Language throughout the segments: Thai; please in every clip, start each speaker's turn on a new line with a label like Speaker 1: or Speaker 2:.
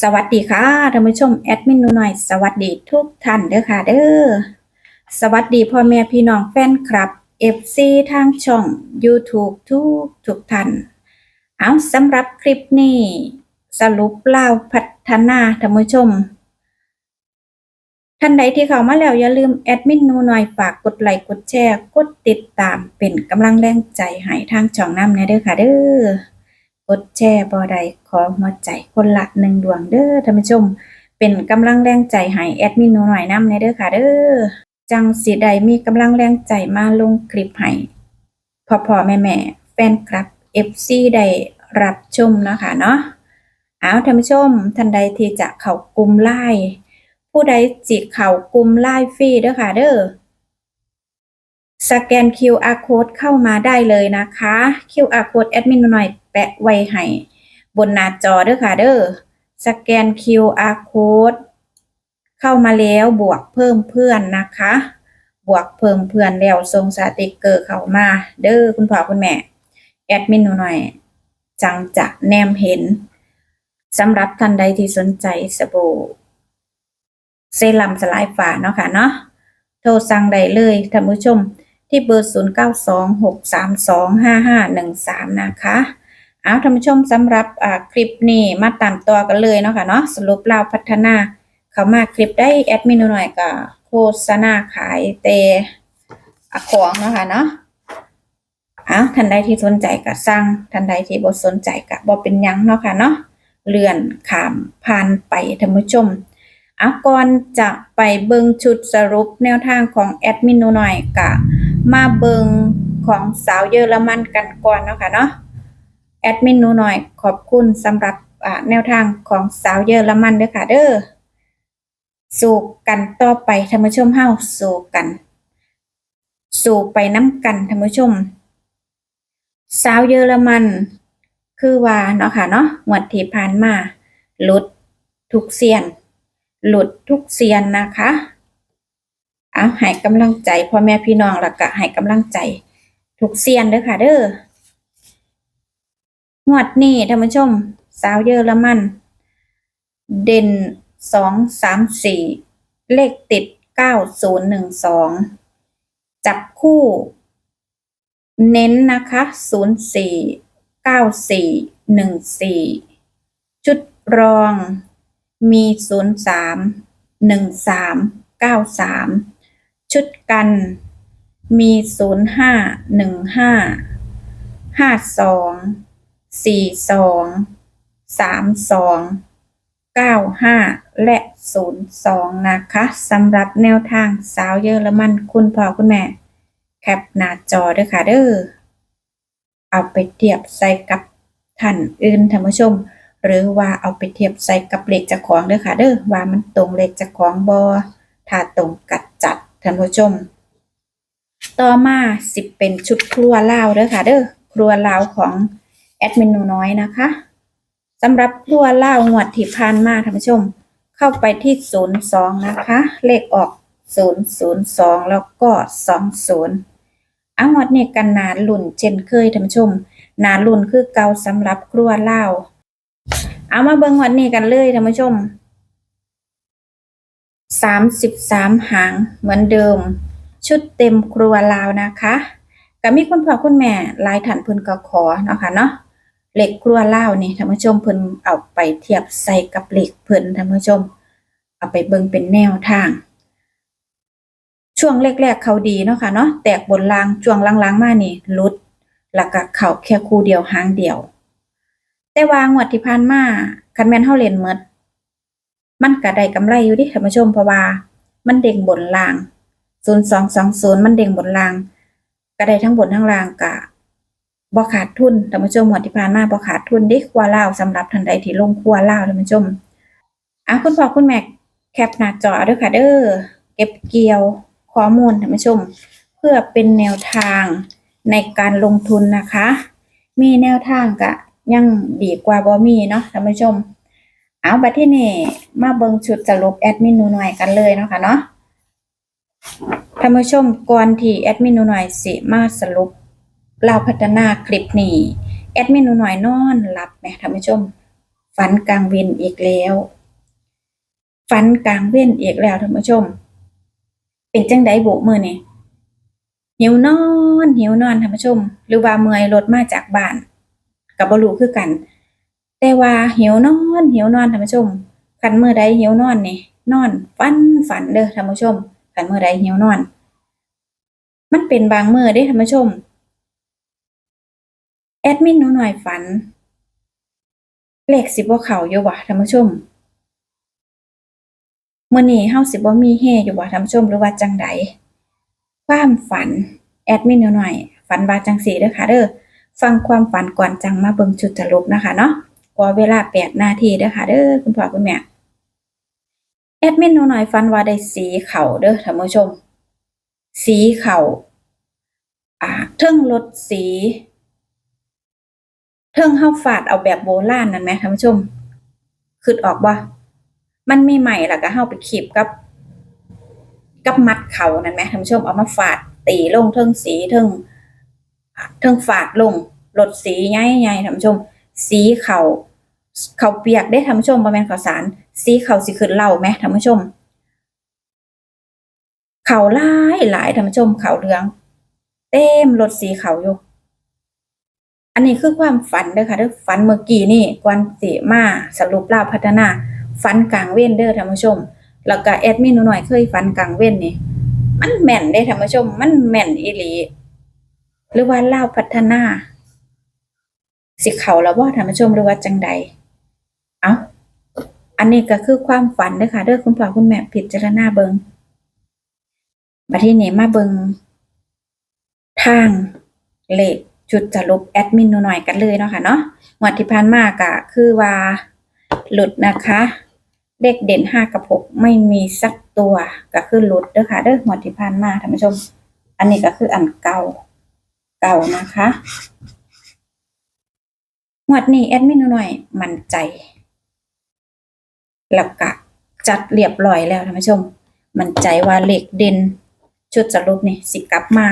Speaker 1: สวัสดีค่ะท่านผู้ชมแอดมินหนูหน่อย สวัสดีทุกท่านเด้อค่ะเด้อสวัสดีพ่อแม่พี่น้องแฟนคลับ FC ทางช่อง YouTube ทุกทุกท่านเอาสำหรับคลิปนี้ สรุปเล่าพัฒนาท่านผู้ชม ท่านใดที่เข้ามาแล้วอย่าลืมแอดมินหนูหน่อยฝากกดไลค์กดแชร์กดติดตามเป็นกำลังแรงใจให้ทางช่องน้ำในเด้อค่ะเด้อ กดแชร์บอใดขอหัวใจคนละหนึ่งดวงเด้อท่านผู้ชม เป็นกำลังแรงใจให้แอดมินหนูหน่อยน้ำในเด้อค่ะเด้อจังสิใดมีกำลังแรงใจมาลงคลิปให้พ่อพ่อแม่แม่แฟนคลับ FC ได้รับชมนะคะเนาะเอาท่านผู้ชมท่านใดที่จะเข้ากลุ่มไลน์ผู้ใดจิเข้ากลุ่มไลน์ฟรีเด้อค่ะเด้อสแกน QR code เข้ามาได้เลยนะคะ QR code แอดมินหน่อย แปะไว้ให้บนหน้าจอเด้อค่ะเด้อสแกน QR code เข้ามาแล้วบวกเพิ่มเพื่อนนะคะ บวกเพิ่มเพื่อนแล้วส่งสติกเกอร์เข้ามา เด้อคุณพ่อคุณแม่ แอดมินหน่อย จังจะแนมเห็นสำหรับท่านใดที่สนใจสบู่เซรั่มสลายฝาเนาะค่ะเนาะโทรสั่งได้เลยท่านผู้ชมที่เบอร์ 0926325513 นะคะ เอาท่านผู้ชมสำหรับคลิปนี้มาตามตัวกันเลยเนาะค่ะเนาะสรุปเราพัฒนา เขามาคลิปได้แอดมินหน่อยก็โฆษณาขายเตอะของเนาะค่ะเนาะเอาท่านใดที่สนใจก็สั่งท่านใดที่บ่สนใจก็บ่เป็นยังเนาะค่ะเนาะเลื่อนข้ามผ่านไปท่านผู้ชมอาก่อนจะไปเบิงชุดสรุปแนวทางของแอดมินหนูหน่อยกะมาเบิงของสาวเยอรมันกันก่อนเนาะค่ะเนาะ แอดมินหนูหน่อยขอบคุณสำหรับแนวทางของสาวเยอรมันเด้อค่ะเด้อสู่กันต่อไปท่านผู้ชมเฮาสู่กัน สู่ไปน้ำกันท่านผู้ชม สาวเยอรมัน คือว่าเนาะค่ะเนาะงวดที่ผ่านมาหลุดทุกเซียน หลุดทุกเซียนนะคะเอาให้กำลังใจพ่อแม่พี่น้องแล้วก็ให้กำลังใจทุกเซียนเด้อค่ะเด้อ งวดนี้ท่านผู้ชม สาวเยอรมัน เด่นสองสามสี่เลขติดเก้าศูนย์หนึ่งสองจับคู่ เน้นนะคะศูนย์สี่เก้าสี่หนึ่งสี่ชุดรองมีศูนย์สามหนึ่งสามเก้าสามชุดกันมีศูนย์ห้าหนึ่งห้าห้าสอง สี่สองสามสองเก้าห้าและศูนย์สองนะคะสำหรับแนวทางสาวเยอรมันคุณพ่อคุณแม่ แคปหน้าจอด้วยค่ะเด้อเอาไปเทียบใส่กับท่านอื่นท่านผู้ชม หรือว่าเอาไปเทียบใส่กับเลขจากของเด้อค่ะเด้อว่ามันตรงเลขจากของบอถ้าตรงกัดจัดท่านผู้ชม ต่อมาสิเป็นชุดครัวลาวเด้อค่ะเด้อครัวลาวของ แอดมินหนูน้อยนะคะสำหรับครัวลาวงวดที่ผ่านมาท่านผู้ชม เข้าไปที่ศูนย์สองนะคะ เลขออกศูนย์ศูนย์สองแล้วก็สองศูนย์อะงวดนี้กันนาลุ่นเช่นเคยท่านผู้ชมนาลุ่นคือเก่าสำหรับครัวเลาเอามาเบิ่งวันนี้กันเลยท่านผู้ชมสามสิบสามหางเหมือนเดิม ชุดเต็มครัวลาวนะคะก็มีคุณพ่อคุณแม่หลายท่านเพิ่นก็ขอเนาะค่ะเนาะ เหล็กครัวเลานี่ท่านผู้ชมเพิ่นเอาไปเทียบใส่กับเหล็กเพิ่นท่านผู้ชม เอาไปเบิ่งเป็นแนวทาง ช่วงแรกๆเขาดีเนาะค่ะเนาะแตกบนรางช่วงหลังๆมานี่ลุดแล้วก็เข้าแค่คู่เดียวหางเดียว แต่วางวดที่ผ่านมาคันแมนเฮาเล่นหมดมันก็ได้กำไรอยู่ดิท่านผู้ชมเพราะว่ามันเด้งบนลาง 0220 มันเด้งบนลาง ก็ได้ทั้งบนทั้งล่างก็ บ่ขาดทุนท่านผู้ชมงวดที่ผ่านมาบ่ขาดทุนเด้ครัวลาวสำหรับท่านใดที่ลงครัวลาท่านผู้ชมอะคุณพ่อคุณแม่แคปหน้าจอเด้อค่ะเด้อเก็บเกี่ยวข้อมูลท่านผู้ชม เพื่อเป็นแนวทางในการลงทุนนะคะ มีแนวทางก็ยังดีกว่าบ่มีเนาะท่านผู้ชม เอาบัดที่นี่มาเบิ่งชุดสรุปแอดมินหนูหน่อยกันเลยเนาะค่ะเนาะท่านผู้ชมก่อนที่แอดมินหนูหน่อยสิมาสรุป เราพัฒนาคลิปนี้ แอดมินหนูหน่อยนอนหลับแหมท่านผู้ชม ฝันกลางเว้นอีกแล้ว ฝันกลางเว้นอีกแล้วท่านผู้ชม เป็นจังไดบุมือนี่หิวนอนหิวนอนท่านผู้ชม หรือว่าเมื่อยรถมาจากบ้านกับบรูคือกัน แต่ว่าหิวนอนหิวนอนท่านผู้ชมคันเมื่อใดหิวนอนนี่นอนฝันฝันเด้อท่านผู้ชมคันเมื่อใดหิวนอน มันเป็นบางเมื้อเด้ท่านผู้ชม แอดมินหนูหน่อยฝัน เลขสิบ่เขาอยู่บ่ท่านผู้ชมเมื้อนี้เฮาสิบ่มีเฮอยู่บ่ท่านผู้ชมหรือว่าจังใดความฝัน แอดมินหนูหน่อย ฝันว่าจังซี่เด้อค่ะเด้อฟังความฝันก่อนจังมาเบิ่งชุดสรุปนะคะเนาะกว่าเวลา8นาทีเด้อค่ะเด้อคุณพ่อคุณแม่แอดมินหนูหน่อยฝันว่าได้สีเขาเด้อท่านผู้ชม สีเขาอ่าเทิงรถสี เทิงเฮาฟาดเอาแบบโบราณนั่นไหมท่านผู้ชมคิดออกบ่มันมีใหม่ล้วก็เฮาไปขีบกับ กับมัดเขานั่นไหมท่านผู้ชมเอามาฟาดตีลงเทิงสีเทิงเทิงฟาดลงรถสีใหญ่ๆท่านผู้ชม สีเขาเขาเปียกได้ท่านผู้ชมบ่แม่นข้าวสาร สีเขาสิขึ้นเหล่าไหมท่านผู้ชม เขาหลายหลายท่านผู้ชมเขาเหลือง เต็มรถสีเขาอยู่ อันนี้คือความฝันเด้อค่ะเด้อฝันเมื่อกี้นี่กวนสิมาสรุปเล่าพัฒนาฝันกลางเว้นเด้อท่านผู้ชม แล้วก็แอดมินหนูหน่อยเคยฝันกลางเว้นนี่ มันแม่นเด้ท่านผู้ชม มันแม่นอีหลี หรือว่าเล่าพัฒนา สิเขาแล้วบ่ท่านผู้ชมหรือว่าจังใด เอ้าอันนี้ก็คือความฝันเด้อค่ะเด้อคุณพ่อคุณแม่พิดจารณาเบิงบัดทีนี้มาเบิงทางเลข จุดสรุปแอดมินหน่อยกันเลยเนาะค่ะเนาะงวดที่ผ่านมาก็คือว่าหลุดนะคะเลขเด่นห้ากับหกไม่มีสักตัวก็คือหลุดเด้อค่ะเด้องวดที่ผ่านมาท่านผู้ชม อันนี้ก็คืออันเก่าเก่านะคะงวดนี้แอดมินหน่อยมั่นใจแล้วก็จัดเรียบร้อยแล้วท่านผู้ชม มั่นใจว่าเลขเด่นชุดสรุปนี่สิกลับมา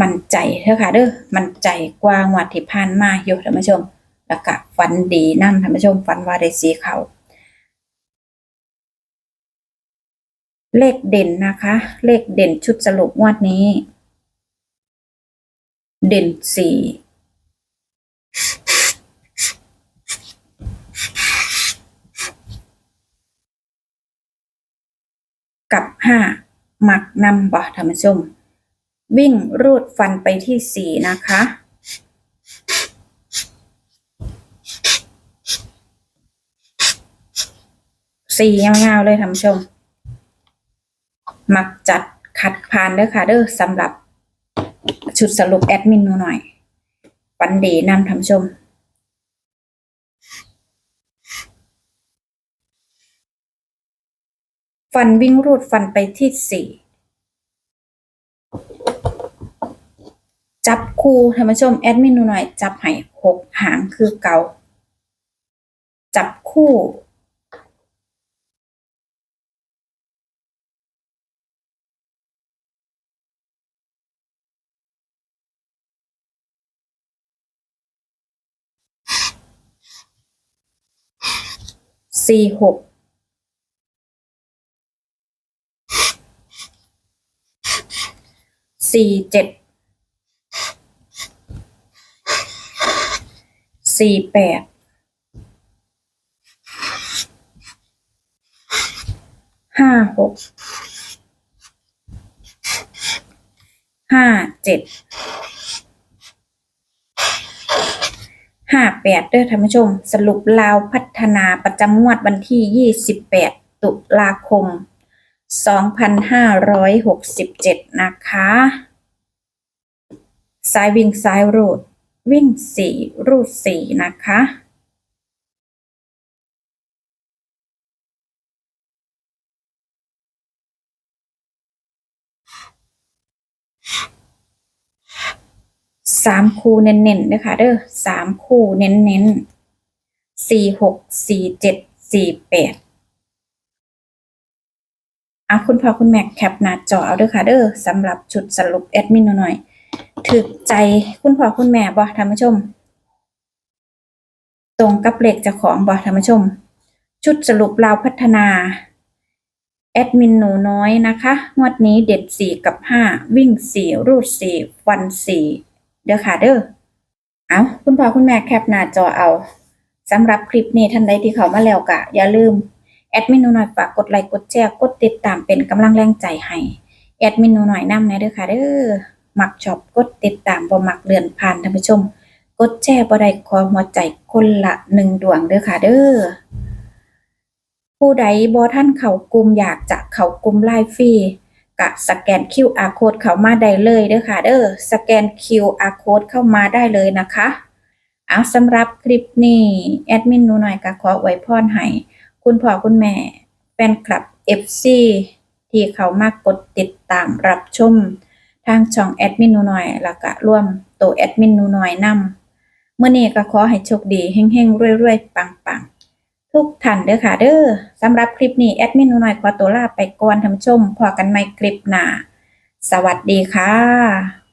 Speaker 1: มันใจเถอะค่ะเด้อมันใจกว่างวดที่ผ่านมาอยู่ท่านผู้ชม แล้วก็ฝันดีนํท่านผู้ชมฝันว่าได้สีเขาเลขเด่นนะคะ เลขเด่นชุดสรุปงวดนี้ เด่นสี่กับห้าหมักนำบ่ท่านผู้ชม วิ่งรูดฟันไปที่สี่นะคะ สี่ยาวๆเลยท่านผู้ชม มักจัดขัดผ่านเด้อค่ะ เด้อสำหรับชุดสรุปแอดมินหนูหน่อยฟันดีนำท่านผู้ชมฟันวิ่งรูดฟันไปที่สี่ จับคู่ท่านผู้ชมแอดมินหน่อย จับให้หกหางคือเก่า จับคู่สี่หกสี่เจ็ด สี่แปดห้าหกห้าเจ็ดห้าแปดเด้อท่านผู้ชม สรุปลาวพัฒนาประจำงวดวันที่ยี่สิบแปดตุลาคมสองพันห้าร้อยหกสิบเจ็ดนะคะ สายวิ่งซ้ายรูด วิ่งสี่รูดสี่นะคะสามคู่เน้นๆนะคะเด้อสามคู่เน้นๆสี่หกสี่เจ็ดสี่แปดอะคุณพ่อคุณแม่แคปหน้าจอเอาเด้อค่ะเด้อสำหรับชุดสรุปแอดมินหน่อย ถึกใจคุณพ่อคุณแม่บ่ท่านผู้ชม ตรงกับเลขเจ้าของบ่ท่านผู้ชม ชุดสรุปลาวพัฒนา แอดมินหนูน้อยนะคะ งวดนี้เด็ด4กับ5วิ่ง4รูด4ฟัน4เด้อค่ะเด้อเอาคุณพ่อคุณแม่แคปหน้าจอเอาสำหรับคลิปนี้ท่านใดที่เข้ามาแล้วก็อย่าลืมแอดมินหนูหน่อยฝากกดไลค์กดแชร์กดติดตามเป็นกำลังแรงใจให้แอดมินหนูหน่อยนำนะเด้อค่ะเด้อ มักชอบกดติดตามบ่มักเลื่อนผ่านท่านผู้ชม กดแชร์บ่ได้ขอหัวใจคนละหนึ่งดวงเด้อค่ะ เด้อผู้ใดบ่ท่านเขากลุ่มอยากจะเขากลุ่มไลฟ์ฟรีกะสแกน QR code เข้ามาได้เลยเด้อค่ะ เด้อสแกน QR code เข้ามาได้เลยนะคะเอาสำหรับคลิปนี้แอดมินหนูหน่อยก็ขออวยพรให้คุณพ่อคุณแม่แฟนคลับ FC ที่เขามากดติดตามรับชม ทางช่องแอดมินนูหน่อย แล้วก็ร่วมโตวแอดมินนูหน่อยนำเมื่อนี้ก็ขอให้โชคดีเฮงๆรวยๆปังๆ ทุกท่านเด้อค่ะเด้อสำหรับคลิปนี้แอดมินนูหน่อยขอตัวลาไปก่อนท่านผู้ชมพอกันใหม่คลิปหน้าสวัสดีค่ะ